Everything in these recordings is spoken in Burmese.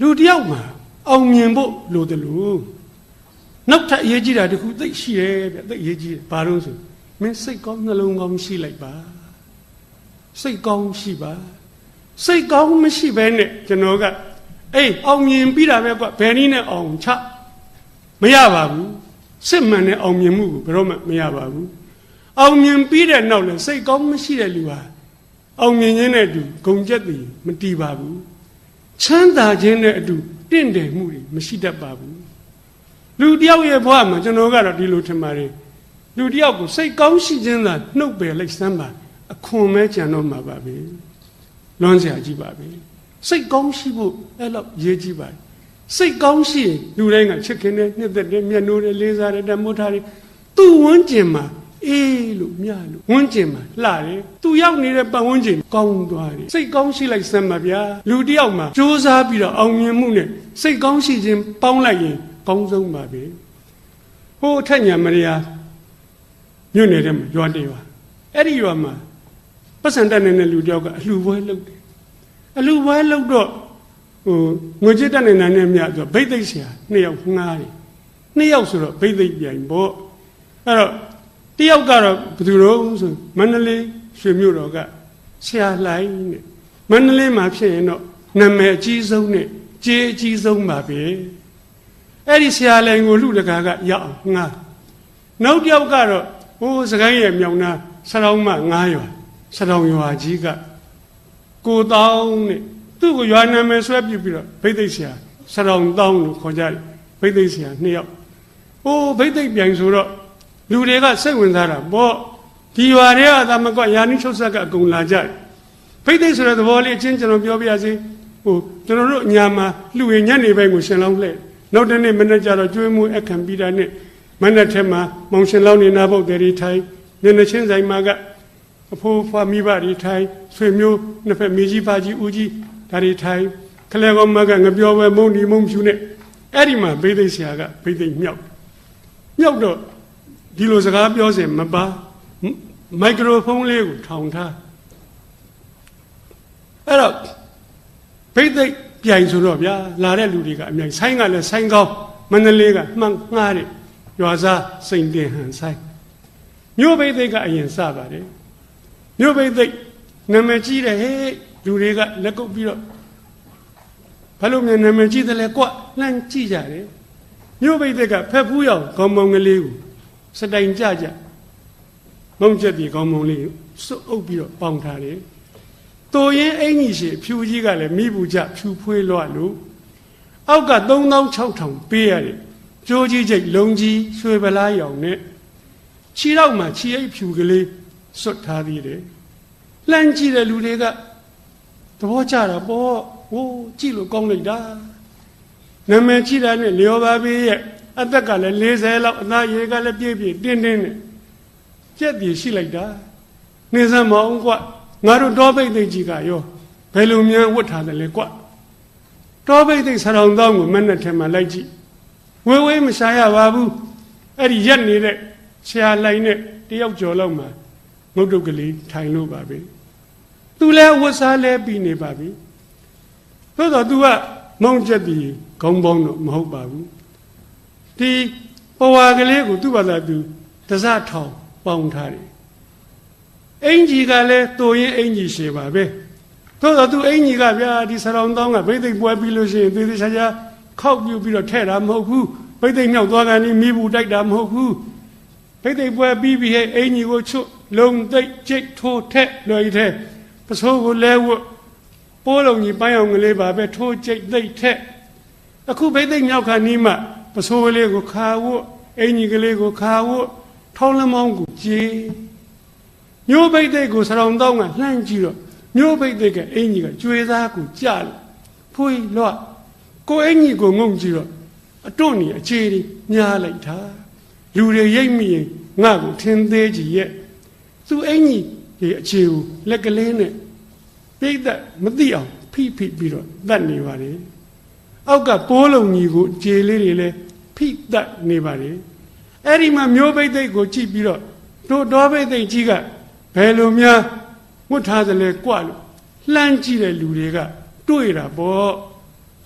လူတစ်ယောက်မှာအောင်မြင်ဖို့လိုတယ်လို့နောက်ထပ်အရေးကြီးတာတစ်ခုသိရှိတယ်ဗျသိအရေးကြီးတယ်ဘာလို့ဆိုမင်းစိတ်ကောင်းနှလုံးကောင်းရှိလိုက်ပါစိတ်ကောင်းရှိပါစိတ်ကောင်းမရှိဘဲနဲ့ကျွန်တော်ကအေးအောင်မြင်ပြီးတာပဲကွဘယ်နည်းနဲ့အောင်ချမရပါဘူးစစ်မှန်တဲ့အောင်မြင်မှုကိုဘယ်တော့မှမရပါဘူးအောင်မြင်ပြီးတဲ့နောက်လည်းစိတ်ကောင်းမရှိတဲ့လူဟာအောင်မြင်ခြင်းနဲ့အတူဂုံကျက်တည်မတည်ပါဘူး ချမ်းသာခြင်းနဲ့အတူတင့်တယ်မှုတွေမရှိတတ်ပါဘူးလူတယောက်ရဲ့ဘဝမှာကျွန်တော်ကတော့ဒီလိုထင်ပါတယ်လူတယောက်ကိုစိတ်ကောင်းရှိခြင်းသာနှုတ်ပယ်လိုက်စမ်းပါအခွန်မဲကြံတော့မှာပါပဲလွန်စရာကြီးပါပဲစိတ်ကောင်းရှိဖို့အဲ့လောက်ရေးကြည့်ပါတယ်စိတ်ကောင်းရှိရင်လူတိုင်းကချစ်ခင်တဲ့နှစ်သက်တဲ့မျက်နှိုးတဲ့လေးစားတဲ့တမိုးထားတဲ့သူ့ဝန်းကျင်မှာ အေးလို့မြလို့ဝန်းကျင်မှာလှတယ်သူရောက်နေတဲ့ပတ်ဝန်းကျင်ကောင်းသွားတယ်စိတ်ကောင်းရှိလိုက်စမ်းပါဗျာလူတစ်ယောက်မှာစူးစမ်းပြီးတော့အောင်မြင်မှုနဲ့စိတ်ကောင်းရှိခြင်းပေါင်းလိုက်ရင်ကောင်းဆုံးပါပဲဟိုအထက်ညာမရိယာမြို့နယ်ထဲမှာရွာတေးပါအဲ့ဒီရွာမှာပတ်စံတက်နေတဲ့လူတစ်ယောက်ကအလှူပွဲလုပ်တယ်အလှူပွဲလုပ်တော့ဟိုငွေကြေးတက်နေနိုင်တဲ့မြတ်ဆိုဗိသိက်ဆရာနှစ်ယောက်ငှားတယ်နှစ်ယောက်ဆိုတော့ဗိသိက်ပြိုင်ပေါ့အဲ့တော့ တယောက်ကတော့ဘယ်သူတော့ဆိုမန္တလေးရွှေမြို့တော်ကဆရာလှိုင်းတဲ့မန္တလေးမှာဖြစ်ရင်တော့နာမည်အကြီးဆုံးနဲ့ကြေးအကြီးဆုံးပါပဲအဲ့ဒီဆရာလှိုင်းကိုလူတကာကရအောင်ငါနောက်တယောက်ကတော့ဟိုစကိုင်းရဲ့မြောင်နာဆရောင်းမ9ရွာဆရောင်းရွာကြီးကကိုတောင်းနဲ့သူ့ကိုရွာနာမည်ဆွဲပြပြီးတော့ဗိသိက်ဆရာဆရောင်းတောင်းလို့ခေါ်ကြတယ်ဗိသိက်ဆရာနှစ်ယောက်ဟိုဗိသိက်ပြိုင်ဆိုတော့ လူတွေကစိတ်ဝင်စားတာပေါ့ဒီရွာတွေကသာမကွယာနိချုပ်ဆက်ကအကုန်လာကြတယ်ဖိတ်သိဆိုတဲ့သဘောလေးအချင်းကျွန်တော်ပြောပြရစီဟိုကျွန်တော်တို့ညာမှာလှူရင်ညနေပိုင်းကိုရှင်လောင်းလှဲ့နောက်တနေ့မနေ့ကျတော့ကျွေးမှုအခမ်းပြီးတာနဲ့မနေ့ထက်မှာမောင်ရှင်လောင်းနေနာဖို့တည်းထိုင်ညနေချင်းဆိုင်မှာကအဖိုးဖွာမိဘတွေထိုင်ဆွေမျိုးနှစ်ဖက်မိကြီးဖာကြီးဦးကြီးဒါတွေထိုင်ခလဲကောင်မကငပြောပဲမုံဒီမုံဖြူနဲ့အဲ့ဒီမှာဘိသိက်ဆရာကဘိသိက်မြောက်မြောက်တော့ ဒီလိုစကားပြောစဉ်မပါမိုက်ခရိုဖုန်းလေးကိုထောင်ထားအဲ့တော့ဘိသိက်ပြိုင်ဆိုတော့ဗျာလာတဲ့လူတွေကအများကြီးဆိုင်းကလည်းဆိုင်းကောင်းမန္တလေးကမှန်ငှားတယ်ရွာစားစိန်တင်ဟန်ဆိုင်မြို့ဘိသိက်ကအရင်စပါတယ်မြို့ဘိသိက်နာမည်ကြီးတယ်ဟဲ့လူတွေကလက်ကုပ်ပြီးတော့ဘာလို့မြန်နာမည်ကြီးတယ်လဲကွလှမ်းကြည့်ကြတယ်မြို့ဘိသိက်ကဖက်ဖူးရောက်ခေါင်းမောင်ကလေးကို စတိုင်ကြကြမုံချက်ဒီကောင်းမုံလေးစွတ်အုပ်ပြီးတော့ပေါင်ထားတယ်။တိုရင်အင်ကြီးရှိဖြူကြီးကလည်းမိဘူးကြဖြူဖွေးလွှတ်လို့အောက်က3600ပေးရတယ်။ကြိုးကြီးချိတ်လုံကြီးရွှေပလားရောင်နဲ့ခြေတော့မှခြေအိပ်ဖြူကလေးစွတ်ထားသေးတယ်။လှမ်းကြည့်တဲ့လူတွေကသဘောကျတာပေါ့။ဟိုးကြည့်လို့ကောင်းလိုက်တာ။နာမည်ကြည့်တာနဲ့လျော်ပါပေးရဲ့ အသက်ကလည်း40လောက်အသားရေကလည်းပြည့်ပြည့်တင်းတင်းနဲ့ကြက်ပြေရှိလိုက်တာနေစမ်းမအောင်ကွငါတို့တောပိတ်သိကြီးကရောဘယ်လိုများဝတ်ထားတယ်လဲကွတောပိတ်သိဆရောင်သောကိုမနဲ့ထဲမှာလိုက်ကြည့်ဝေးဝေးမရှားရပါဘူးအဲ့ဒီရက်နေတဲ့ဆရာလိုက်နဲ့တယောက်ကျော်လောက်မှာငုတ်တုတ်ကလေးထိုင်လို့ပါပဲသူလည်းဝတ်စားလဲပြီးနေပါပြီသို့တော့ तू ကမောင်းချက်ပြီးခေါင်းပေါင်းတော့မဟုတ်ပါဘူး ဒီပဝါကလေးကိုသူ့ဘာသာသူတစထောင်ပေါင်းထားတယ်အင်ကြီးကလည်းတူရင်အင်ကြီးရှည်ပါပဲသို့တော့သူအင်ကြီးကဗျာဒီဆရောင်တောင်းကဗိသိက်ပွဲပြီးလို့ရှိရင်သေသေးချာချာခောက်ပြူပြီးတော့ထဲ့တာမဟုတ်ဘူးဗိသိက်မြောက်သွားကနေမိဘူးတိုက်တာမဟုတ်ဘူးဗိသိက်ပွဲပြီးပြီးဟဲ့အင်ကြီးကိုချွတ်လုံသိက်ချိတ်ထိုးထက်လွယ်ထဲပစိုးကိုလဲဝတ်ပိုးလုံးကြီးပန်းအောင်ကလေးပါပဲထိုးချိတ်သိက်ထက်အခုဗိသိက်မြောက်ခါနီးမှ ပစိုးကလေးကိုခါဝတ်အင်ကြီးကလေးကိုခါဝတ်ထောင်းလမောင်းကိုကြေးမျိုးဘိတ်တဲ့ကိုဆရောင်တောင်းကလှမ်းကြည့်တော့မျိုးဘိတ်တဲ့ကအင်ကြီးကကျွေးသားကိုကြလို့ဖွေးလွတ်ကိုအင်ကြီးကိုငုံကြည့်တော့အတွန့်နေအခြေတွေညားလိုက်တာလူတွေရိပ်မိရင်ငါ့ကိုထင်းသေးကြည့်ရဲ့သူအင်ကြီးဒီအခြေကိုလက်ကလေးနဲ့ပြိတ္တမသိအောင်ဖိဖိပြီးတော့တတ်နေပါလေ အောက်ကပိုးလုံးကြီးကိုခြေလေးတွေလည်းဖိတတ်နေပါလေအဲ့ဒီမှာမျိုးဘိတ်သိက်ကိုကြည့်ပြီးတော့တို့တော်ဘိတ်သိက်ကြီးကဘယ်လိုများဝတ်ထားသလဲကြွလို့လှမ်းကြည့်တဲ့လူတွေကတွေ့တာပေါ့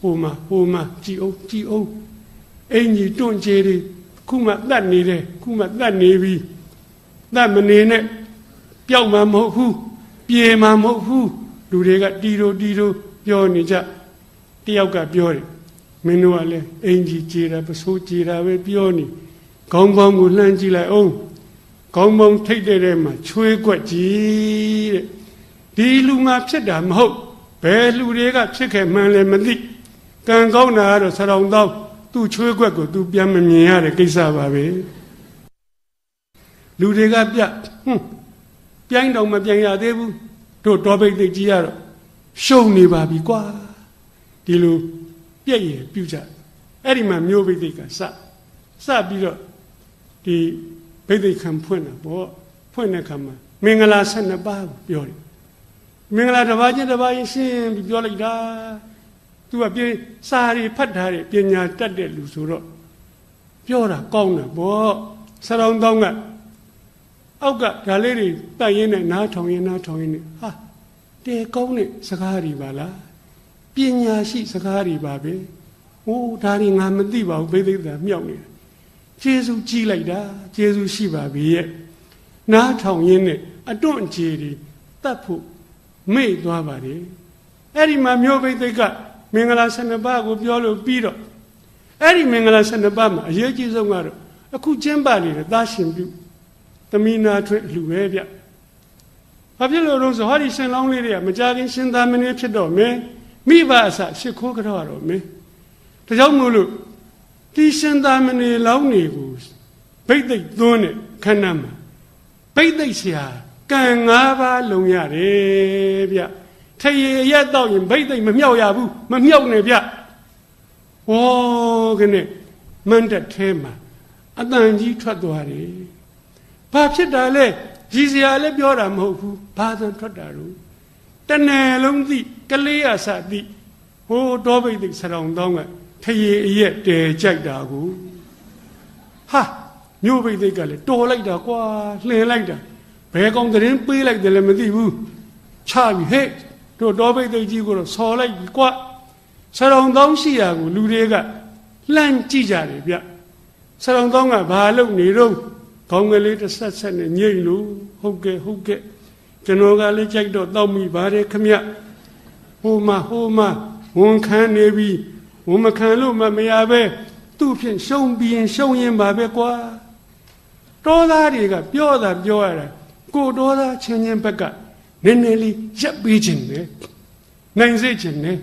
ဟိုမှာဟိုမှာကြည်အောင်ကြည်အောင်အင်ကြီးတွန့်ကျေတွေခုမှတတ်နေတယ်ခုမှတတ်နေပြီတတ်မနေနဲ့ပျောက်မှာမဟုတ်ဘူးပြေမှာမဟုတ်ဘူးလူတွေကတီတိုတီတိုပြောနေကြတယောက်ကပြောတယ် မင်းတို့ကလည်းအင်ကြီးကြေတာပစိုးကြေတာပဲပြောနေခေါင်းပေါင်းကိုလှမ်းကြည့်လိုက်အောင်ခေါင်းပေါင်းထိတ်တဲ့ထဲမှာချွေးကွက်ကြီးတဲ့ဒီလူမှဖြစ်တာမဟုတ်ဘယ်လူတွေကဖြစ်ခဲ့မှန်းလည်းမသိကံကောင်းတာကတော့ဆရောင်တော့သူ့ချွေးကွက်ကိုသူပြန်မမြင်ရတဲ့ကိစ္စပါပဲလူတွေကပြဟွန်းပြိုင်းတော့မပြိုင်ရသေးဘူးတို့တော်ပိတ်သိကြီးရတော့ရှုံနေပါပြီကွာဒီလို ပြည့်ရပြုတ်ကြအဲ့ဒီမှာမျိုးပိတ်သိကစစပြီးတော့ဒီဘိသိက်ခံဖွင့်တာပေါ့ဖွင့်တဲ့ခါမှာမင်္ဂလာ12ပါးကိုပြောတယ်မင်္ဂလာတစ်ပါးချင်းတစ်ပါးချင်းရှင်းပြီးပြောလိုက်တာသူကပြေစာရီဖတ်ထားတဲ့ပညာတတ်တဲ့လူဆိုတော့ပြောတာကောင်းတယ်ပေါ့ဆရောင်းတောင်းကအောက်ကဒါလေးတွေပတ်ရင်းနဲ့နားထောင်ရင်းနားထောင်ရင်းနဲ့ဟာတဲကောင်းတဲ့စကားတွေပါလား ပညာရှိစကားတွေပါပဲဟိုးဒါတွေငါမသိပါဘူးဘိသိက်ကမြောက်နေတယ်ကျေးဇူးကြီးလိုက်တာကျေးဇူးရှိပါပြီရဲ့နားထောင်ရင်းနဲ့အတွန့်ကြေတွေတတ်ဖို့မေ့သွားပါတယ်အဲ့ဒီမှာမျိုးဘိသိက်ကမင်္ဂလာ12ပါးကိုပြောလို့ပြီးတော့အဲ့ဒီမင်္ဂလာ12ပါးမှာအရေးကြီးဆုံးကတော့အခုကျင်းပနေတဲ့သာရှင်ပြုသမီးနာထွေအလှပဲဗျဘာဖြစ်လို့တော့ဆိုဟောဒီရှင်လောင်းလေးတွေကမကြခင်ရှင်သာမဏေဖြစ်တော့မင်း မိဘအစရှ िख ိုးကြတော့တော့မင်းဒါကြောင့်မို့လို့ဒီရှင်သာမဏေလောင်းနေကိုဘိတ်သိက်သွန်းတဲ့ခန္ဓာမှာဘိတ်သိက်ဆရာကံ၅ပါးလုံရတယ်ဗျထရေရက်တော့ရင်ဘိတ်သိက်မမြောက်ရဘူးမမြောက်နဲ့ဗျဟောကနေမန္တထဲမှာအတန်ကြီးထွက်သွားတယ်ဘာဖြစ်တာလဲရည်စရာလည်းပြောတာမဟုတ်ဘူးဘာသာထွက်တာလို့ တနယ်လုံးသိကလေးရစသိဟိုတောဘိတ်သိက်ဆရောင်တောင်းကထရေအရက်တဲကြိုက်တာကိုဟာမြို့ဘိတ်သိက်ကလည်းတော်လိုက်တာကွာလှင်လိုက်တာဘယ်ကောင်သတင်းပေးလိုက်တယ်လည်းမသိဘူးချပြီဟဲ့တို့တော်ဘိတ်သိက်ကြီးကိုတော့ဆော်လိုက်ပြီကွာဆရောင်တောင်းရှိရာကိုလူတွေကလှမ်းကြည့်ကြတယ်ဗျဆရောင်တောင်းကဘာလုပ်နေတော့ခေါင်းကလေးတစ်ဆက်ဆက်နဲ့ညိတ်လို့ဟုတ်ကဲ့ဟုတ်ကဲ့ ကျွန်တော်ကလည်းကြိုက်တော့တောက်မိပါတယ်ခမဟိုမှာဟိုမှာဝန်ခံနေပြီဝန်မခံလို့မမရပဲသူ့ဖြင့်ရှုံပြီးရင်ရှုံရင်ပါပဲကွာတောသားတွေကပြောတာပြောရတာကိုတောသားချင်းချင်းဘက်ကနည်းနည်းလေးရပ်ပေးခြင်းပဲနိုင်စေခြင်းနဲ့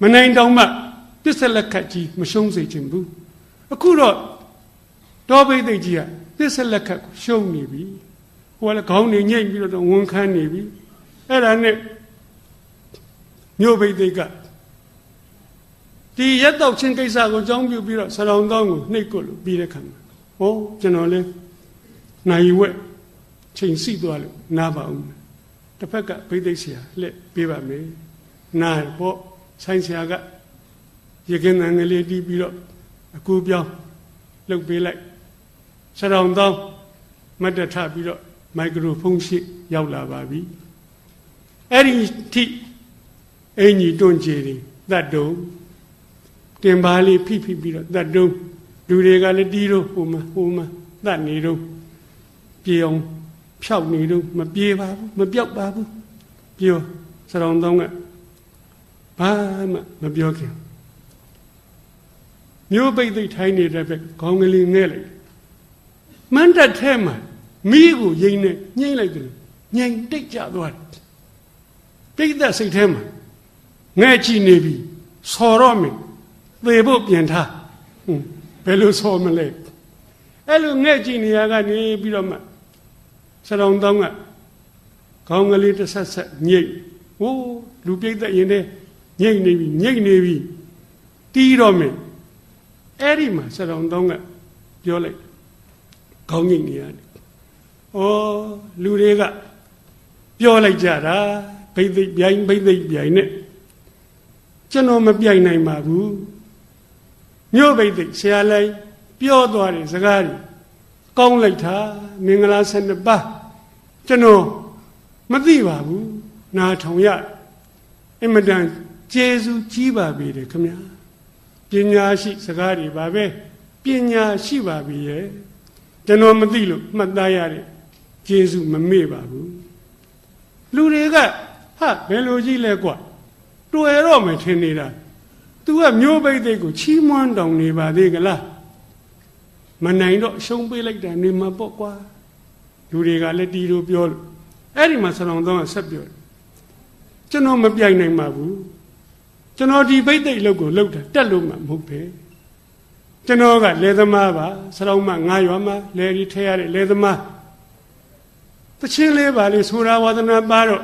မနိုင်တော့မှပစ္စလက်ခတ်ကြီးမရှုံးစေခြင်းဘူးအခုတော့တောဘိသိက်ကြီးကပစ္စလက်ခတ်ကိုရှုံးနေပြီ ဟိုကလည်းခေါင်းနေညိတ်ပြီးတော့ဝန်ခံနေပြီအဲ့ဒါနဲ့မြို့ဘိသိက်ကဒီရက်တော့ချင်းကိစ္စကိုကြောင်းပြုပြီးတော့ဆရောင်တောင်းကိုနှိပ်ကွလို့ပြီးတဲ့ခါမှာဟောကျွန်တော်လဲနိုင်ဝက်ချိန်စီသွားလို့နားပါဦးတစ်ဖက်ကဘိသိက်ဆရာလက်ပေးပါမယ်နားပေါ့ဆိုင်ဆရာကရေကင်းငယ်လေးတီးပြီးတော့အကူပြောင်းလှုပ်ပေးလိုက်ဆရောင်တောင်းမတ်တထပြီးတော့ မိုက်ခရိုဖုန်းရှိရောက်လာပါပြီအဲ့ဒီထိအင်ကြီးတွန့်ကြည်တွေတတ်တုံတင်ပါလေးဖိဖိပြီးတော့တတ်တုံလူတွေကလည်းတီးတော့ဟိုမှာဟိုမှာတတ်နေတော့ပြေအောင်ဖြောက်နေတော့မပြေပါဘူးမပြောက်ပါဘူးပြောစရောင်းတောင်းကဘာမှမပြောခင်မျိုးပိတ်သိထိုင်းနေတဲ့ဘက်ခေါင်းကလေးငဲ့လိုက်မန်းတက်ထဲမှာ မိကိုရိမ့်နဲ့ညှိမ့်လိုက်တယ်ညင်တိတ်ကြသွားတယ်ပြိတ္တစိတ်ထဲမှာငဲ့ကြည့်နေပြီဆော်တော့မယ်သေဖို့ပြင်ထားဟွန်းဘယ်လိုဆော်မလဲအဲ့လိုငဲ့ကြည့်နေရကနေပြီးတော့မှစရောင်တောင်းကခေါင်းကလေးတစ်ဆက်ဆက်ညိတ်ဟိုးလူပြိတ္တရင်တဲ့ညိတ်နေပြီညိတ်နေပြီတီးတော့မယ်အဲ့ဒီမှာစရောင်တောင်းကပြောလိုက်ခေါင်းညိတ်နေရတယ် ဩလူတွေကပြောလိုက်ကြတာဘိသိက်ပြိုင်ဘိသိက်ပြိုင်နဲ့ကျွန်တော်မပြိုင်နိုင်ပါဘူးမြို့ဘိသိက်ဆရာလိုက်ပြောသွားတယ်စကားတွေကောင်းလိုက်တာမင်္ဂလာ12ပါးကျွန်တော်မသိပါဘူးနာထောင်ရအင်မတန်ကျေစုကြီးပါပြီတယ်ခမညာပညာရှိစကားတွေပါပဲပညာရှိပါပြီရဲ့ကျွန်တော်မသိလို့မှတ်သားရတဲ့ ကျေစုမမေ့ပါဘူးလူတွေကဟာဘယ်လိုကြီးလဲကွာတွေ့ရတော့မယ်ထင်နေတာ तू ကမျိုးပိတ်သိက်ကိုချီးမွမ်းတောင်နေပါသေးကလားမနိုင်တော့ရှုံးပေးလိုက်တာနေမှာပေါ့ကွာလူတွေကလည်းတီလိုပြောလို့အဲ့ဒီမှာဆလောင်တော့ဆက်ပြောတယ်ကျွန်တော်မပြိုင်နိုင်ပါဘူးကျွန်တော်ဒီပိတ်သိက်လောက်ကိုလောက်တာတက်လို့မှမဟုတ်ပဲကျွန်တော်ကလေသမားပါဆလောင်မငါရွာမှာလေဒီထဲရတဲ့လေသမား တချင်းလေးပါလေဆိုတာဝါသနာပါတော့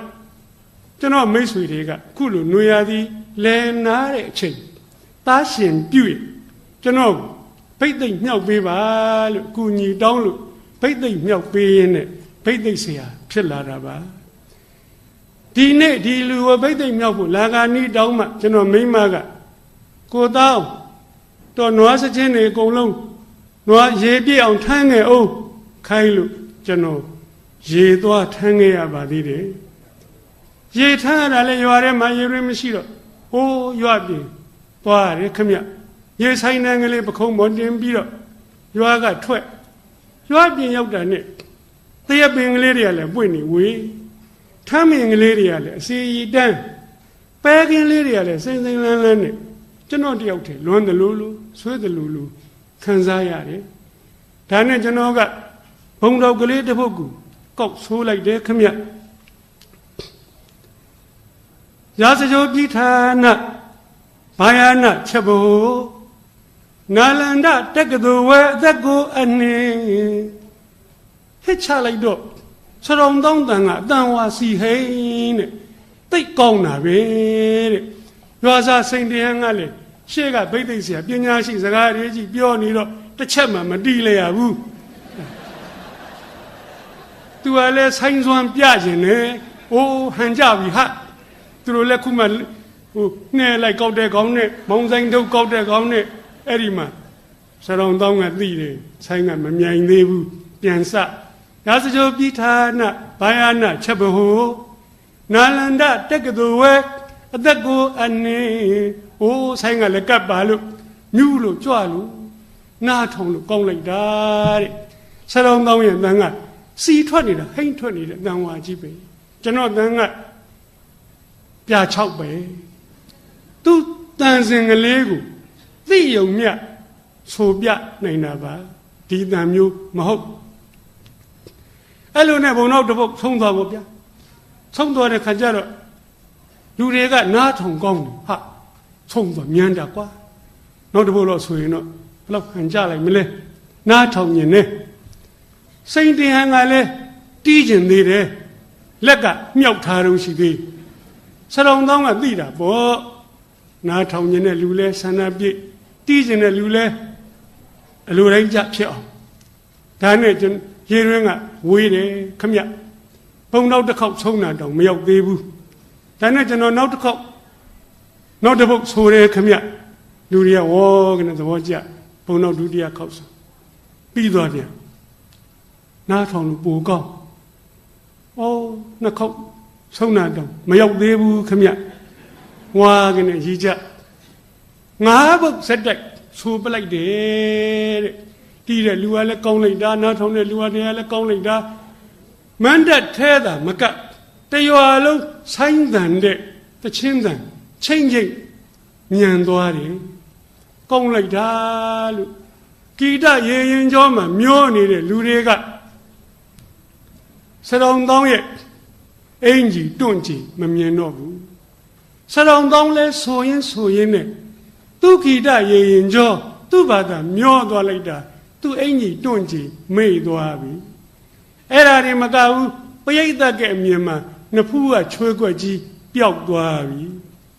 ကျွန်တော်မိတ်ဆွေတွေကခုလိုနွေရာသီလဲနာတဲ့အချိန်သားရှင်ပြုတ်ကျွန်တော်ဖိတ်သိမ့်မြောက်ပေးပါလို့ကုညီတောင်းလို့ဖိတ်သိမ့်မြောက်ပေးရင်းနဲ့ဖိတ်သိမ့်ဆရာဖြစ်လာတာပါဒီနေ့ဒီလူကိုဖိတ်သိမ့်မြောက်ဖို့လာကာနီးတောင်းမှကျွန်တော်မိမကကိုတောင်းတော့နွားစချင်းတွေအကုန်လုံးနွားရေပြည့်အောင်ထမ်းငယ်အောင်ခိုင်းလို့ကျွန်တော် ရေသွားထမ်းခဲ့ရပါသေးတယ်ရေထမ်းရတာလေရွာထဲမှာရေရင်းမရှိတော့ဟိုးရွာပြင်သွားရတယ်ခမရေဆိုင်နှံကလေးပခုံးပေါ်တင်ပြီးတော့ရွာကထွက်ရွာပြင်ရောက်တာနဲ့တရပင်ကလေးတွေကလည်းပွင့်နေဝေးထမ်းမင်ကလေးတွေကလည်းအစီရီတန်းပဲကင်းလေးတွေကလည်းစိမ့်စိမ့်လန်းလန်းနဲ့ကျွန်တော်တယောက်တည်းလွမ်းတယ်လို့လို့ဆွဲတယ်လို့လို့ခံစားရတယ်ဒါနဲ့ကျွန်တော်ကဘုံတော်ကလေးတစ်ပုဒ်ကို ကောက်ဆိုးလိုက်တယ်ခမရာဇဂိုပိဌာနဘာယနာချက်ဘိုနာလန္ဒတက္ကသိုလ်ဝဲအသက်ကိုအနေဟစ်ချလိုက်တော့စရုံတောင်းတန်ကအတန်ဝါစီဟိန်းတဲ့တိတ်ကောင်းတာပဲတဲ့ရွာစားစိန်တရားကလည်းရှေ့ကဗိသိက်ဆရာပညာရှိစကားရေးကြီးပြောနေတော့တစ်ချက်မှမတီးလေရဘူး သူကလည်းဆိုင်းစွမ်းပြခြင်းနဲ့အိုးဟန်ကြပြီဟာသူတို့လည်းခုမှဟိုနှဲလိုက်ကောက်တဲ့ကောင်းနဲ့မောင်ဆိုင်ထုတ်ကောက်တဲ့ကောင်းနဲ့အဲ့ဒီမှာစရုံတောင်းကသိတယ်ဆိုင်ကမမြိုင်သေးဘူးပြန်စရာဇဂိုပိဌာနဘာယနာချက်ဘဟုနာလန္ဒတက္ကသိုလ်ဝဲအသက်ကိုအနေဟိုးဆိုင်ကလည်းကပ်ပါလို့မြူးလို့ကြွလို့နားထုံလို့ကောင်းလိုက်တာတဲ့စရုံတောင်းရဲ့တန်က စီထွက်နေတာဟိမ့်ထွက်နေတဲ့တန်ဝါကြီးပဲကျွန်တော်တန်ကပြာ6ပဲသူတန်စင်ကလေးကိုသိယုံမြတ်ဆိုပြနိုင်တာပါဒီတန်မျိုးမဟုတ်အဲ့လိုနဲ့ဘုံတော့တပုတ်ဆုံးသွားပေါ့ဗျာဆုံးသွားတဲ့ခါကျတော့လူတွေကနားထုံကောင်းတယ်ဟာဆုံးသွားမြန်တာကွာနောက်တပုတ်တော့ဆိုရင်တော့ဘယ်လောက်ခံကြလိုက်မလဲနားထောင်ရင်နဲ့ စိန်တင်ဟန်ကလည်းတီးကျင်သေးတယ်လက်ကမြောက်ထားတော့ရှိသေးစရုံတောင်းကသိတာပေါ့နားထောင်ခြင်းနဲ့လူလဲဆန္ဒပြည့်တီးခြင်းနဲ့လူလဲအလိုတိုင်းကြဖြစ်အောင်ဒါနဲ့ကျွန်ရေရင်းကဝေးတယ်ခမဘုံနောက်တစ်ခေါက်ဆုံးတာတောင်မရောက်သေးဘူးဒါနဲ့ကျွန်တော်နောက်တစ်ခေါက်နောက်တစ်ပုတ်ဆိုတယ်ခမလူတွေကဝေါ်ကနေသဘောကျဘုံနောက်ဒုတိယခေါက်ဆိုပြီးသွားပြန် နားထောင်လို့ပိုကောင်းဩနှစ်ခေါက်ဆုံးတာတောင်မရောက်သေးဘူးခမဝါကနေရီကြငါးပုတ်စက်တိုက်ဆူပလိုက်တယ်တဲ့တီးတဲ့လူကလည်းကောင်းလိုက်တာနားထောင်တဲ့လူကလည်းကောင်းလိုက်တာမန္တထဲတာမကတရွာလုံးဆိုင်းတန်တဲ့တချင်းတန်ချိန်ချိန်ညံသွားတယ်ကောင်းလိုက်တာလို့ဂီတရေရင်ကျော်မှာမျောနေတဲ့လူတွေက စရုံတောင်းရဲ့အင်ကြီးတွန့်ကြီးမမြင်တော့ဘူးစရုံတောင်းလဲဆိုရင်ဆိုရင်နဲ့သူဂီတရေရင်ကျော်သူ့ဘာသာမျောသွားလိုက်တာသူ့အင်ကြီးတွန့်ကြီးမေ့သွားပြီအဲ့ဒါတွေမကဘူးပရိသတ်ကအမြင်မှာနှစ်ဖူးကချွေးကွက်ကြီးပျောက်သွားပြီ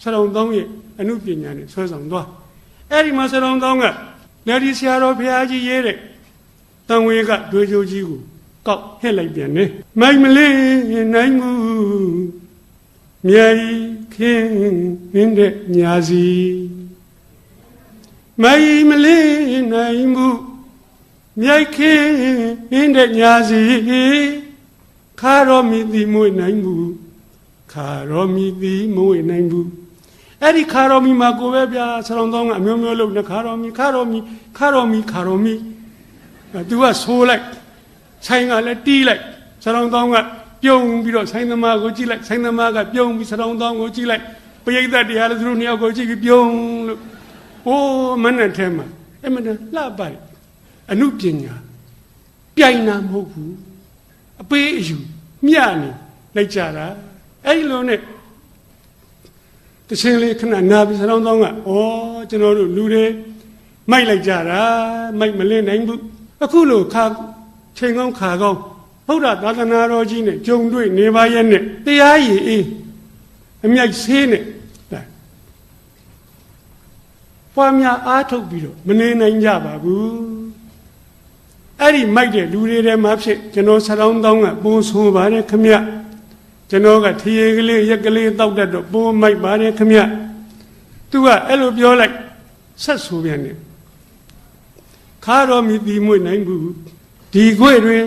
စရုံတောင်းရဲ့အမှုပညာနဲ့ဆွဲဆောင်သွားအဲ့ဒီမှာစရုံတောင်းကလက်ဒီဆရာတော်ဘုရားကြီးရေးတဲ့တန်ဝေကဒွေချိုကြီးကို ကောက်ဟဲ့လိုက်ပြန်နေမိုင်မလေးနိုင်မှုမြည်ခင်းနင်းတဲ့ညာစီမိုင်မလေးနိုင်မှုမြည်ခင်းနင်းတဲ့ညာစီခါတော်မိသည်မွေနိုင်မှုခါတော်မိသည်မွေနိုင်ဘူးအဲ့ဒီခါတော်မီမှာကိုပဲဗျာဆရောင်းသောကအမျိုးမျိုးလုံးနဲ့ခါတော်မီခါတော်မီခါတော်မီခါတော်မီအဲသူကဆိုးလိုက် ဆိုင်ကလည်းတီးလိုက်ဆရောင်းသောကပြုံးပြီးတော့ဆိုင်သမားကိုကြည့်လိုက်ဆိုင်သမားကပြုံးပြီးဆရောင်းသောကိုကြည့်လိုက်ပရိသတ်တရားလည်းသူတို့နှစ်ယောက်ကိုကြည့်ပြီးပြုံးလို့ဟိုးမနဲ့ထဲမှာအဲ့မနဲ့လှပတယ်အမှုပညာပြိုင်တာမဟုတ်ဘူးအပေးအယူမျှနေလိုက်ကြတာအဲ့ဒီလိုနဲ့တချင်းလေးခဏနာပြီးစလုံးသောင်းကဩကျွန်တော်တို့လူတွေမိုက်လိုက်ကြတာမိုက်မလင်းနိုင်ဘူးအခုလိုခါ ချိန်ကောင်းခါကောင်းဘုရားသာသနာတော်ကြီးနဲ့ကြုံတွေ့နေပါရဲ့နဲ့တရားရည်အေးအမြိုက်ဆေးနဲ့ဒါပွားများအားထုတ်ပြီးတော့မနေနိုင်ကြပါဘူးအဲ့ဒီမိုက်တဲ့လူတွေထဲမှာဖြစ်ကျွန်တော်ဆရောင်းတောင်းကပိုးဆိုးပါတယ်ခမရကျွန်တော်ကထရေကလေးရက်ကလေးတောက်တတ်တော့ပိုးမိုက်ပါတယ်ခမရသူကအဲ့လိုပြောလိုက်ဆက်ဆိုပြန်တယ်ခါတော်မြည်တီမွေ့နိုင်ဘူး ဒီခွေတွင်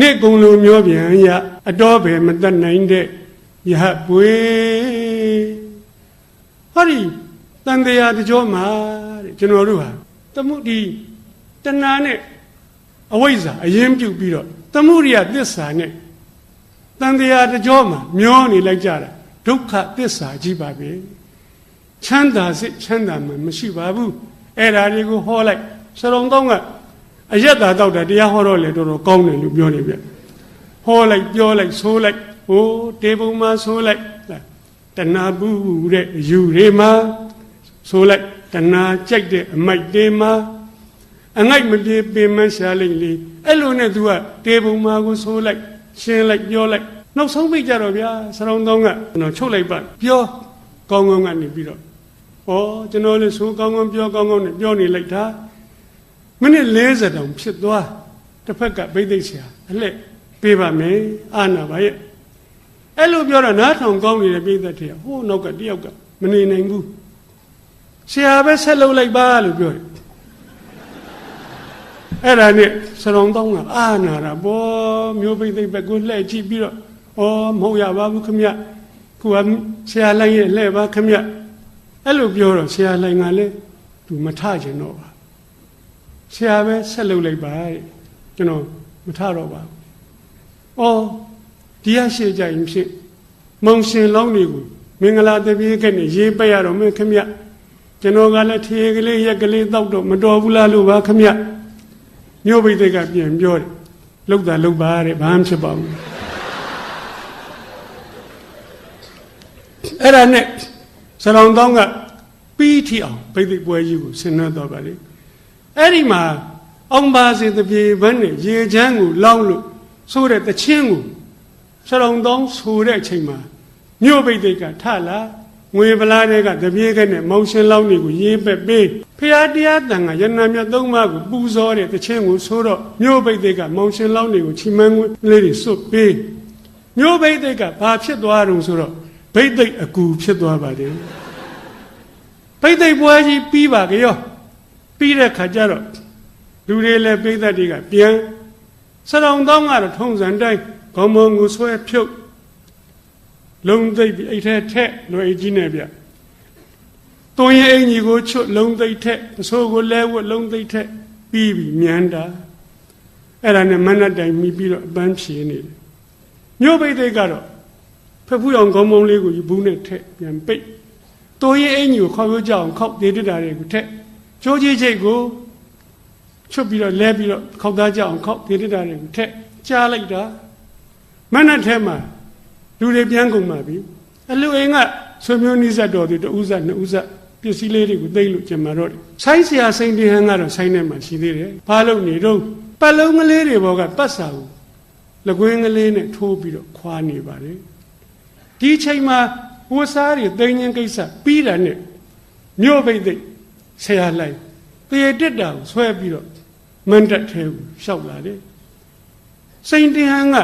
နေ့ကုံလိုမျောပြန်ရအတော်ပဲမတတ်နိုင်တဲ့ယဟပွေဟောဒီတန်တရားတကြောမှာတဲ့ကျွန်တော်တို့ဟာတမှုဒီတဏှာနဲ့အဝိဇ္ဇာအရင်ပြုတ်ပြီးတော့သမှုရိယသစ္စာနဲ့တန်တရားတကြောမှာမျောနေလိုက်ကြတာဒုက္ခသစ္စာကြီးပါပဲချမ်းသာစိတ်ချမ်းသာမှမရှိပါဘူးအဲ့ဒါတွေကိုဟောလိုက်စရုံကောင်းက အယက်သာတောက်တာတရားဟောတော့လေတော်တော်ကောင်းတယ်လို့ပြောနေပြဟောလိုက်ပြောလိုက်ဆိုလိုက်ဟိုတေပုံမှာဆိုလိုက်တဏှာဘူးတဲ့အယူတွေမှာဆိုလိုက်တဏှာကြိုက်တဲ့အမိုက်တွေမှာအငိုက်မပြေပင်မရှာလိမ့်လေအဲ့လိုနဲ့ तू ကတေပုံမှာကိုဆိုလိုက်ရှင်းလိုက်ပြောလိုက်နောက်ဆုံးပိတ်ကြတော့ဗျာစရုံသောင်းကကျွန်တော်ချုပ်လိုက်ပါပြောကောင်းကောင်းကနေပြီးတော့ဩကျွန်တော်လည်းဆိုကောင်းကောင်းပြောကောင်းကောင်းနဲ့ပြောနေလိုက်တာ မိနစ်40တောင်ဖြစ်သွားတစ်ဖက်ကဗိသိက်ဆရာအလက်ပေးပါမယ်အာနာပါရဲ့အဲ့လိုပြောတော့နားထောင်ကောင်းနေတဲ့ပြိသက်တည်းဟိုးနောက်ကတယောက်ကမနေနိုင်ဘူးဆရာပဲဆက်လုပ်လိုက်ပါလို့ပြောတယ်အဲ့ဒါနဲ့စရုံတောင်းကအာနာတာဘောမျိုးပိသိက်ဘက်ကိုလှည့်ကြည့်ပြီးတော့ဩမဟုတ်ရပါဘူးခမခုကဆရာလိုက်ရဲ့လှည့်ပါခမအဲ့လိုပြောတော့ဆရာလိုက်ကလည်းသူမထချင်တော့ပါ ဆရာပဲဆက်လုပ်လိုက်ပါတဲ့ကျွန်တော်မထတော့ပါဘူးဩဒီရရှိကြရင်ဖြစ်မုံရှင်လောင်းတွေကိုမင်္ဂလာတပြေးခဲ့နဲ့ရေးပက်ရတော့မင်းခမကျွန်တော်ကလည်းထေကလေးရက်ကလေးတောက်တော့မတော်ဘူးလားလို့ပါခမမြို့ပိသိက်ကပြန်ပြောတယ်လောက်တာလောက်ပါတဲ့ဘာမှဖြစ်ပါဘူးအဲ့ဒါနဲ့စလောင်တောင်းကပြီးထီအောင်ပိသိက်ပွဲကြီးကိုဆင်နွှဲတော့ပါလေ အဲ့ဒီမှာအောင်ပါစေတပြေဘန်းနဲ့ရေချမ်းကိုလောင်းလို့ဆိုတဲ့တချင်းကိုစလောင်တောင်းဆိုတဲ့အချိန်မှာမြို့ပိသိက်ကထလာငွေပလားတွေကတပြေးကနဲ့မောင်ရှင်လောင်းတွေကိုရေးပက်ပေးဖရာတရားတန်ကရဏမြတ်သုံးပါးကိုပူဇော်တဲ့တခြင်းကိုဆိုတော့မြို့ပိသိက်ကမောင်ရှင်လောင်းတွေကိုချီးမွမ်းလေးတွေစွတ်ပေးမြို့ပိသိက်ကဘာဖြစ်သွားတုံဆိုတော့ဘိသိက်အကူဖြစ်သွားပါတယ်ဘိသိက်ပွဲကြီးပြီးပါကြရော ပြီးတဲ့ခါကျတော့လူတွေလည်းပိသက်တွေကပြန်စရောင်တောင်းကတော့ထုံးစံတိုင်းခေါင်းမုံကိုဆွဲဖြုတ်လုံးသိပ်ပြီးအိတ်ထဲထက်လွယ်ကြီးနဲ့ဗျတွန်းရဲ့အင်ကြီးကိုချွတ်လုံးသိပ်ထက်အဆိုးကိုလဲဝတ်လုံးသိပ်ထက်ပြီးပြီးမြန်တာအဲ့ဒါနဲ့မနက်တိုင်မိပြီးတော့အပန်းဖြေနေတယ်မြို့ပိတ်တွေကတော့ဖက်ဖူးအောင်ခေါင်းမုံလေးကိုဘူးနဲ့ထက်ပြန်ပိတ်တွန်းရဲ့အင်ကြီးကိုခေါ်ပြောကြအောင်ခောက်ဒေတတာတွေကိုထက် ချိုးကြီးချိတ်ကိုချွတ်ပြီးတော့လဲပြီးတော့ခောက်သားကြအောင်ခောက်ဒေတတာတွေကိုထက်ကြားလိုက်တာမနက်ထဲမှာလူတွေပြန်ကုန်ပါပြီအလူအိမ်ကဆွေမျိုးနိစ္စတော်သူတဦးဇတ်နှစ်ဦးဇတ်ပစ္စည်းလေးတွေကိုသိမ့်လို့ကျင်မာတော့တယ်ဆိုင်းဆရာစိန်တင်ဟန်ကတော့ဆိုင်းထဲမှာရှိသေးတယ်ဘာလို့နေတော့ပတ်လုံးကလေးတွေဘောကပတ်စာကိုလကွင်းကလေးနဲ့ထိုးပြီးတော့ခွာနေပါတယ်ဒီချိန်မှာဝှစားတွေသိငင်းကိစ္စပြီးတာနဲ့မြို့ပိတ်သိ ဆရာလိုက်တေတက်တာကိုဆွဲပြီးတော့မန်တက်ထဲကိုရှောက်လာတယ်စိန်တင်ဟန်က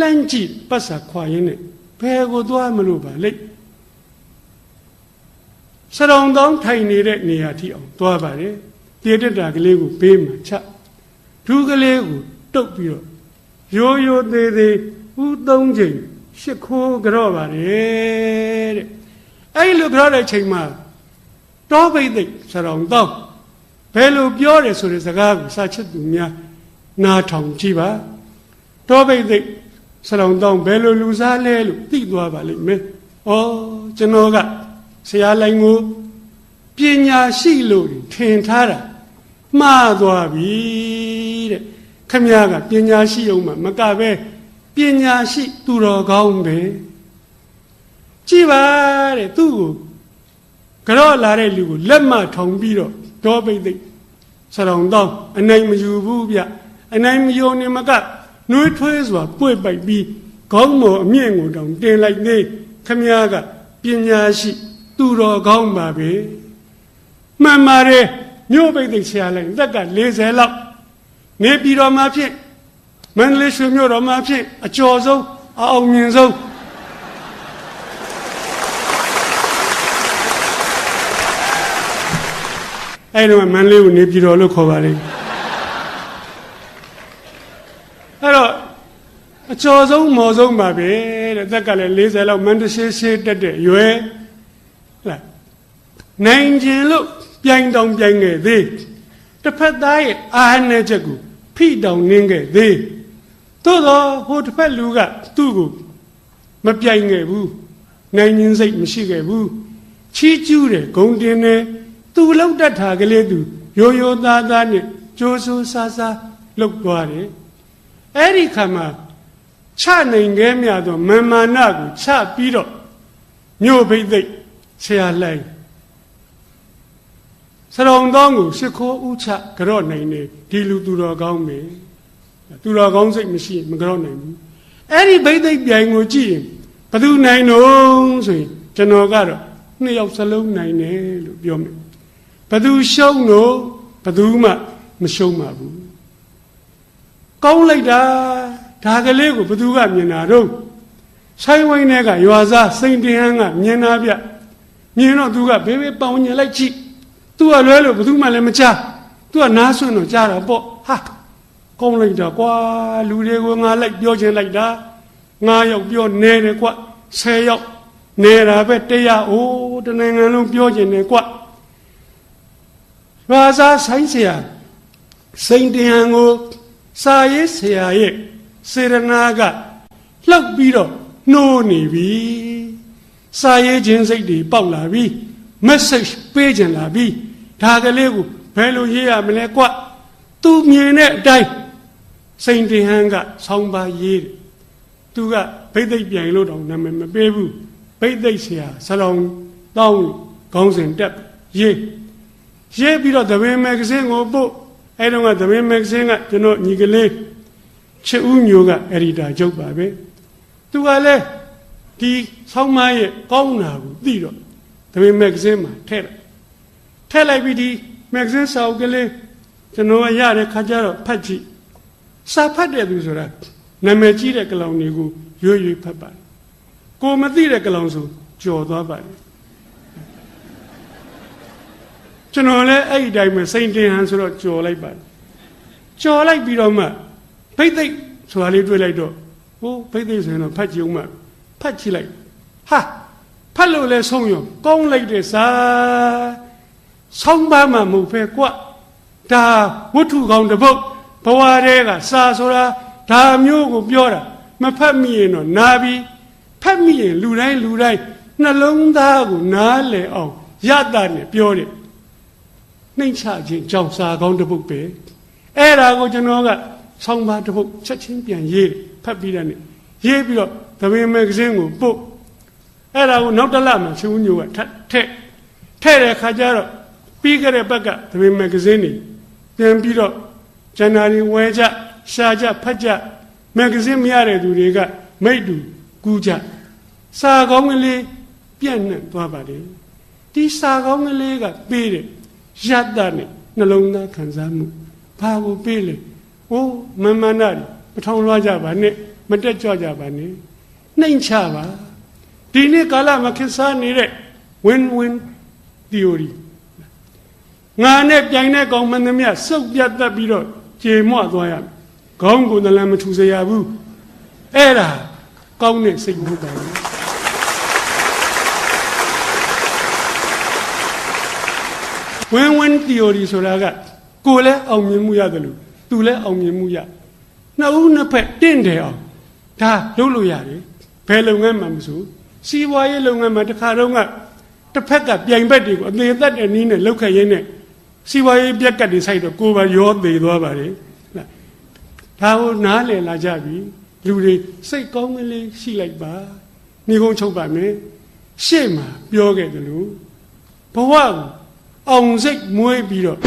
လှမ်းကြည့်ပတ်စာခွာရင်းနဲ့ဘယ်ကိုသွားမလို့ပါလိမ့်စရုံတောင်းထိုင်နေတဲ့နေရာထိအောင်သွားပါတယ်တေတက်တာကလေးကိုဘေးမှာချဒူးကလေးကိုတုတ်ပြီးတော့ရိုးရိုးသေးသေးဥသုံးချိန်ရှ िख ိုးကြော့ပါတယ်တဲ့အဲ့လိုပြောတဲ့ချိန်မှာ တောပိတ်သိက်ဆရာတော်တောင်းဘယ်လိုပြောတယ်ဆိုတဲ့စကားကိုစာချစ်သူများနားထောင်ကြည့်ပါတောပိတ်သိက်ဆရာတော်တောင်းဘယ်လိုလူစားလဲလို့သိသွားပါလိမ့်မယ်။ဩကျွန်တော်ကဆရာလိုင်းကိုပညာရှိလို့ထင်ထားတာမှားသွားပြီတဲ့ခမည်းကပညာရှိအောင်မှမကပဲပညာရှိသူတော်ကောင်းပဲကြည်ပါတဲ့သူ့ကို ကြော့လာတဲ့လူကိုလက်မထောင်ပြီးတော့ဒေါပိတ်သိက်ဆရောင်တော့အနိုင်မယူဘူးဗျအနိုင်မယူနေမကနှွေးထွေးစွာပွေ့ပိုက်ပြီးခေါင်းမော်အမြင့်ကိုတောင်တင်လိုက်သေးခမည်းကပညာရှိသူတော်ကောင်းပါပဲမှန်ပါတယ်မြို့ပိတ်သိက်ဆရာလိုက်သက်က40လောက်နေပြည်တော်မှာဖြစ်မန္တလေးရွှေမြို့တော်မှာဖြစ်အကျော်ဆုံးအအောင်မြင်ဆုံး အဲ့တော့မန္တလေးကိုနေပြည်တော်လို့ခေါ်ပါလိမ့်အဲ့တော့အကျော်ဆုံးမော်ဆုံးပါပဲတဲ့သက်ကလည်း40လောက်မန္တရှိရှိတက်တဲ့ရွယ်ဟဲ့နိုင်ခြင်းလို့ပြိုင်တောင်ပြိုင်ခဲ့သေးတစ်ဖက်သားရဲ့အားနဲ့ချက်ကိုဖိတောင်နင်းခဲ့သေးသို့တော့ဟိုတစ်ဖက်လူကသူ့ကိုမပြိုင်ခဲ့ဘူးနိုင်ခြင်းစိတ်မရှိခဲ့ဘူးချီးကျူးတယ်ဂုံတင်တယ် သူလောက်တတ်တာကလေးသူရိုးရိုးသားသားနဲ့ကြိုးစိုးဆားဆားလောက်သွားတယ်အဲ့ဒီခါမှာချနိုင်ခဲ့မြတော့မမာနကိုချပြီးတော့မြို့ဘိသိက်ဆရာလိုက်စရုံတောင်းကိုရှ िख ိုးဥချကြော့နိုင်တယ်ဒီလူသူတော်ကောင်းပဲသူတော်ကောင်းစိတ်မရှိရင်မကြော့နိုင်ဘူးအဲ့ဒီဘိသိက်ပြိုင်ကိုကြည့်ရင်ဘသူနိုင်တော့ဆိုရင်ကျွန်တော်ကတော့နှစ်ယောက်စလုံးနိုင်တယ်လို့ပြောမယ် ဘသူရှုံးတော့ဘသူမှမရှုံးပါဘူးကောင်းလိုက်တာဒါကလေးကိုဘသူကမြင်တာတော့ဆိုင်ဝိုင်းထဲကရွာသားစိန်တင်ဟန်းကမြင်တာဗျမြင်တော့သူကဘေးဘေးပေါင်ညင်လိုက်ကြည့်သူကလွဲလို့ဘသူမှလည်းမကြားသူကနားဆွတော့ကြားတာပေါ့ဟာကောင်းလိုက်တာကွာလူတွေကိုငါလိုက်ပြောချင်လိုက်တာငါရောက်ပြောနေတယ်ကွဆယ်ယောက်နေတာပဲတရားအိုးတနိုင်ငံလုံးပြောချင်တယ်ကွ ရွာစားဆိုင်ဆရာစိန်တဟန်ကိုစာရေးဆရာရဲ့စေရနာကလှုပ်ပြီးတော့နှိုးနေပြီစာရေးခြင်းစိတ်တွေပေါက်လာပြီ message ပေးခြင်းလာပြီဒါကလေးကိုဘယ်လိုရေးရမလဲကွသူမြင်တဲ့အတိုင်းစိန်တဟန်ကဆောင်းပါရေးတယ်သူကဗိသိက်ပြန်လို့တော့နာမည်မပေးဘူးဗိသိက်ဆရာဆလောင်တောင်းခေါင်းစဉ်တက်ရေး ရေးပြီးတော့သဘင်မဂ္ဂဇင်းကိုပို့အဲ့တော့ကသဘင်မဂ္ဂဇင်းကကျွန်တော်ညီကလေးချစ်ဦးမျိုးကအက်ဒီတာချုပ်ပါပဲသူကလည်းဒီဆောင်းမရဲ့ကောင်းတာကိုသိတော့သဘင်မဂ္ဂဇင်းမှာထည့်လိုက်ထည့်လိုက်ပြီးဒီမဂ္ဂဇင်းစာအုပ်ကလေးကျွန်တော်ကရတဲ့ခါကျတော့ဖတ်ကြည့်စာဖတ်တဲ့သူဆိုတာနာမည်ကြီးတဲ့ကလောင်တွေကိုရွရွဖတ်ပါကိုမသိတဲ့ကလောင်ဆိုကြော်သွားပါတယ် ကျွန်တော်လည်းအဲ့ဒီတိုင်းမှာစိန်တင်ဟန်ဆိုတော့ကြော်လိုက်ပါတယ်ကြော်လိုက်ပြီးတော့မှဘိတ်သိက်ဆိုတာလေးတွေ့လိုက်တော့ဟိုဘိတ်သိက်ဆိုရင်တော့ဖတ်ကြည့်ဦးမှဖတ်ကြည့်လိုက်ဟာဖတ်လို့လဲဆုံးရောကောင်းလိုက်တဲ့စာဆောင်းပါမှမဟုတ်ပဲကွဒါဝတ္ထုကောင်တစ်ပုတ်ဘဝတည်းကစာဆိုတာဒါမျိုးကိုပြောတာမဖတ်မိရင်တော့နာပြီဖတ်မိရင်လူတိုင်းလူတိုင်းနှလုံးသားကိုနားလည်အောင်ရတာနဲ့ပြောတယ် နှိမ့်ချခြင်းကြောင့်စာကောင်းတစ်ပုတ်ပဲအဲ့ဒါကိုကျွန်တော်ကဆောင်းပါတစ်ပုတ်ချက်ချင်းပြန်ရေးဖတ်ပြီးတဲ့နေ့ရေးပြီးတော့သမင်မဂ္ဂဇင်းကိုပုတ်အဲ့ဒါကိုနောက်တစ်လမှရှင်ဦးညိုကထက်ထက်ထဲ့တဲ့ခါကျတော့ပြီးခဲ့တဲ့ဘက်ကသမင်မဂ္ဂဇင်းတွေပြန်ပြီးတော့ဇန်နဝါရီဝဲကြရှာကြဖတ်ကြမဂ္ဂဇင်းမရတဲ့သူတွေကမိတ်တူကူးကြစာကောင်းကလေးပြန့်နှံ့သွားပါတယ်ဒီစာကောင်းကလေးကပေးတယ် ရတ္တနဲ့နှလုံးသားခံစားမှုဘာကိုပေးလဲဟိုးမမနာပထောင်လွှားကြပါနဲ့မတက်ကြွကြပါနဲ့နှိမ်ချပါဒီနေ့ကာလမှာခက်စားနေတဲ့ win win theory ငါနဲ့ပြိုင်တဲ့ကောင်မင်းသမီးစုပ်ပြတ်တက်ပြီးတော့ကြေမွသွားရမယ်ခေါင်းကိုယ်လည်းမထူစေရဘူးအဲ့ဒါကောင်းတဲ့စိတ်မဟုတ်ပါဘူး win win theory ဆိုတာကကိုယ်လည်းအောင်မြင်မှုရတယ်လို့သူလည်းအောင်မြင်မှုရနှစ်ဦးနှစ်ဖက်တင့်တယ်အောင်ဒါလုပ်လို့ရတယ်ဘယ်လုပ်ငန်းမှမဆိုစီးပွားရေးလုပ်ငန်းမှာတစ်ခါတော့ကတစ်ဖက်ကပြိုင်ဘက်တွေကိုအသေးသက်တဲ့နည်းနဲ့လောက်ခတ်ရင်းနဲ့စီးပွားရေးပြက်ကတ်တွေဆိုင်တော့ကိုယ်ပါရောသေးသွားပါလေဒါကိုနားလည်လာကြပြီလူတွေစိတ်ကောင်းကလေးရှိလိုက်ပါညီကုန်းချုပ်ပါမယ်ရှေ့မှာပြောခဲ့တယ်လို့ဘဝကို အောင်စိတ်မွေးပြီးတော့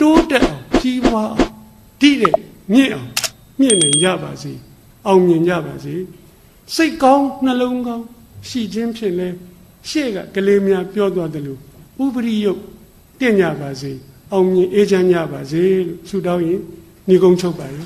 တိုးတက်အောင်ကြီးပွားအောင်ဒီတဲ့မြင့်အောင်မြင့်နိုင်ကြပါစေအောင်မြင်ကြပါစေစိတ်ကောင်းနှလုံးကောင်းရှိခြင်းဖြင့်လဲရှေ့ကကလေးများပြောသွားတယ်လို့ဥပရိယုတ်တင့်ကြပါစေအောင်မြင်အေးချမ်းကြပါစေလို့ဆုတောင်းရင်ညီကုန်းချုပ်ပါရစေ